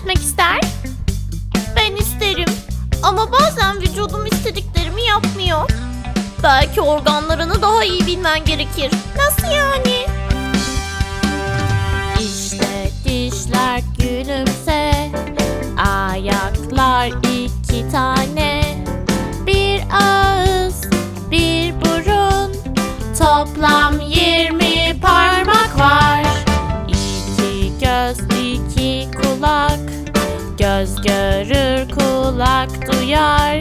etmek ister? Ben isterim. Ama bazen vücudum istediklerimi yapmıyor. Belki organlarını daha iyi bilmen gerekir. Nasıl yani? İşte dişler gülümse Ayaklar iki tane Bir ağız bir burun Toplam yirmi parmak var Göz görür kulak duyar.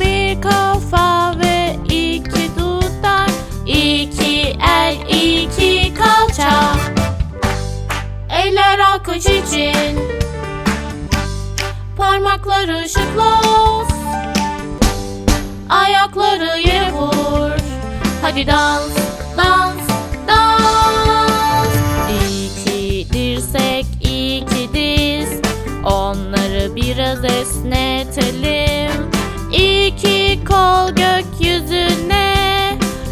Bir kafa ve iki dudak İki el iki kalça. Eller alkış için Parmakları ışıklı olsun Ayakları yere vur Hadi dans, biraz esnetelim. İki kol gökyüzüne.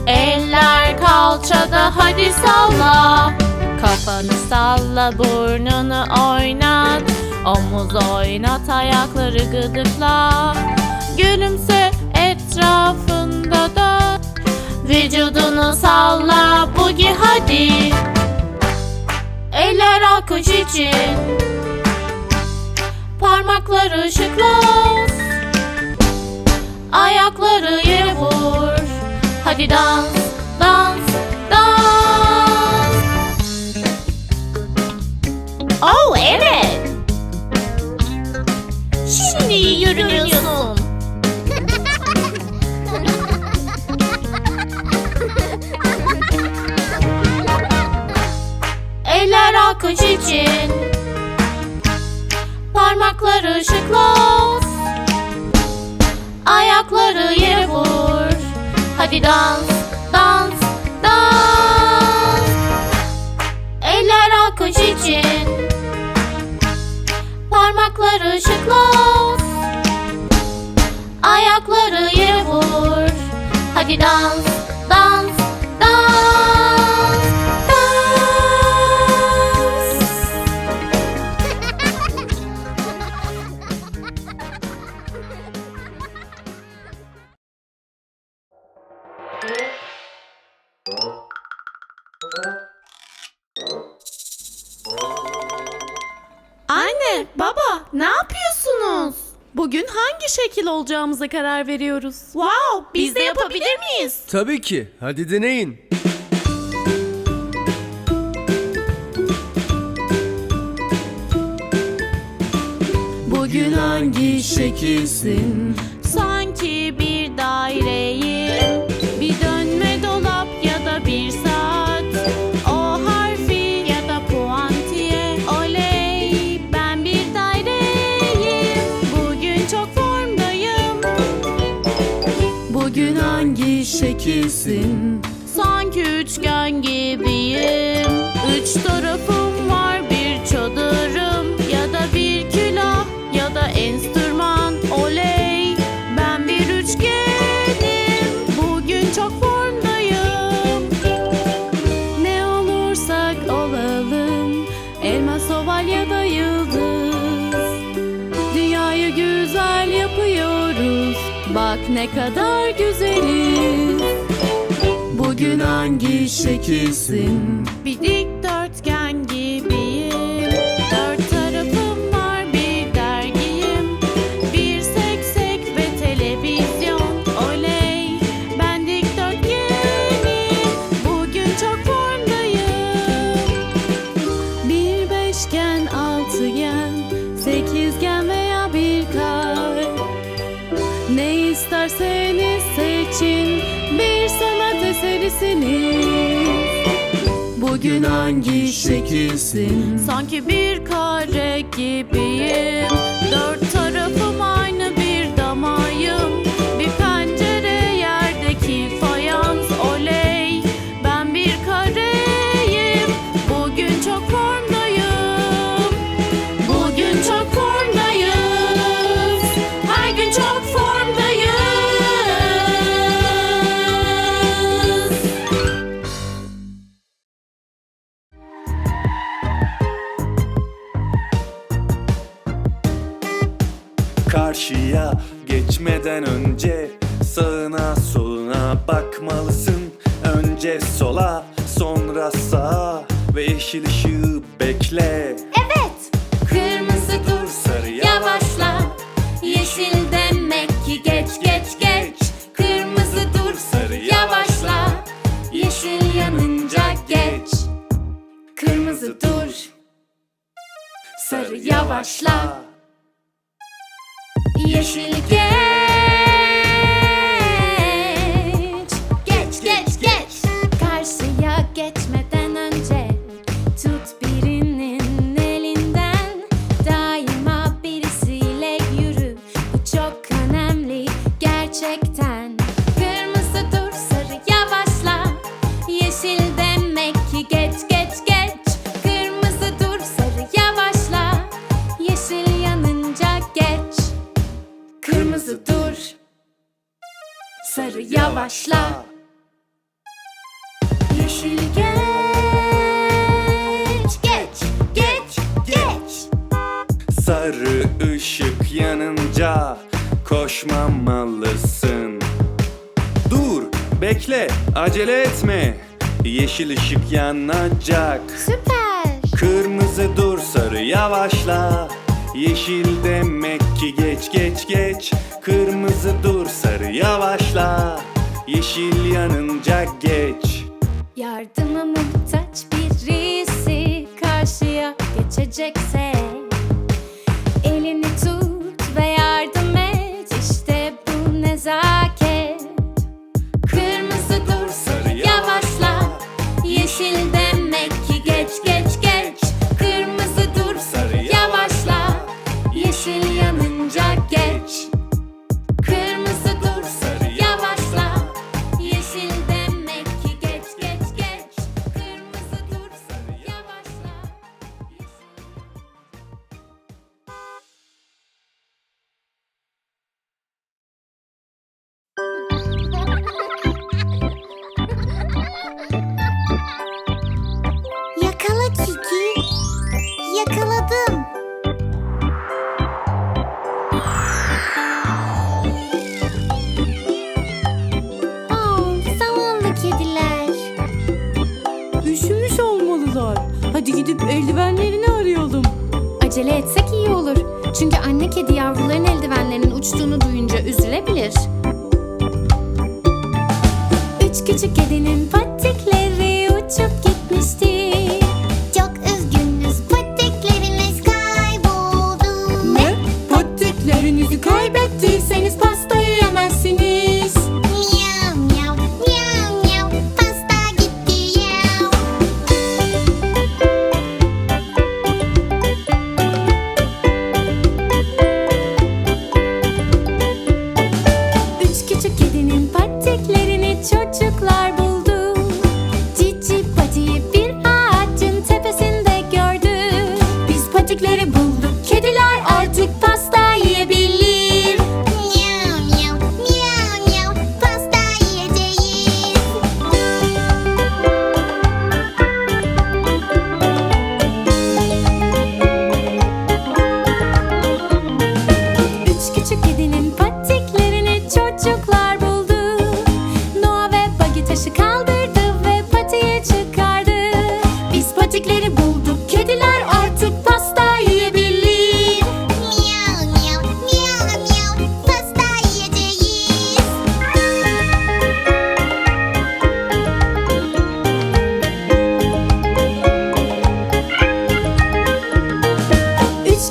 Eller kalçada hadi salla. Kafanı salla, burnunu oynat. Omuz oynat, ayakları gıdıkla. Gülümse etrafında da. Vücudunu salla bugi hadi. Eller alkış için Parmakları olsun Ayakları yere vur. Hadi dans, dans, dans. Oh evet. Şimdi iyi görünüyorsun Eller alkış için Parmakları ışıklı olsun. Ayakları yere vur. Hadi dans, dans, dans. Eller alkış için. Parmakları olsun. Ayakları yere vur. Hadi dans, Bugün hangi şekil olacağımıza karar veriyoruz. Wow, biz de yapabilir miyiz? Tabii ki. Hadi deneyin. Bugün hangi şekilsin? Sanki bir daireyim şekilsin? Sanki üçgen gibiyim Üç tarafım bak ne kadar güzeliz. Bugün hangi şekilsin? Bir Bugün hangi şekilsin? Sanki bir kare gibiyim Dört Karşıya geçmeden önce sağına soluna bakmalısın. Önce sola, sonra sağa ve yeşil ışığı bekle. Evet. Kırmızı dur Sarı yavaşla. Yeşil demek ki geç geç geç. Kırmızı dur Sarı yavaşla. Yeşil yanınca geç. Kırmızı dur. Sarı yavaşla. Geç geç geç. Karşıya geçmeden önce tut birinin elinden. Daima birisiyle yürü. Bu çok önemli gerçekten. Kırmızı dur sarı yavaşla. Yeşil demek ki geç geç geç. Kırmızı dur sarı yavaşla. Yeşil yanınca geç. Sarı yavaşla. Yeşil geç. Geç. Geç. Geç. Sarı ışık yanınca koşmamalısın. Dur, bekle, acele etme. Yeşil ışık yanacak. Süper. Kırmızı dur, sarı yavaşla. Yeşil demek ki geç geç geç. Kırmızı dur, sarı yavaşla. Yeşil yanınca geç. Yardıma muhtaç birisi karşıya geçecekse gidip eldivenlerini arayalım. Acele etsek iyi olur. Çünkü anne kedi yavruların eldivenlerinin uçtuğunu duyunca üzülebilir. Üç küçük kedinin patikleri uçup gitmişti.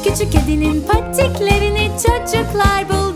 Küçük kedinin patiklerini çocuklar buldu.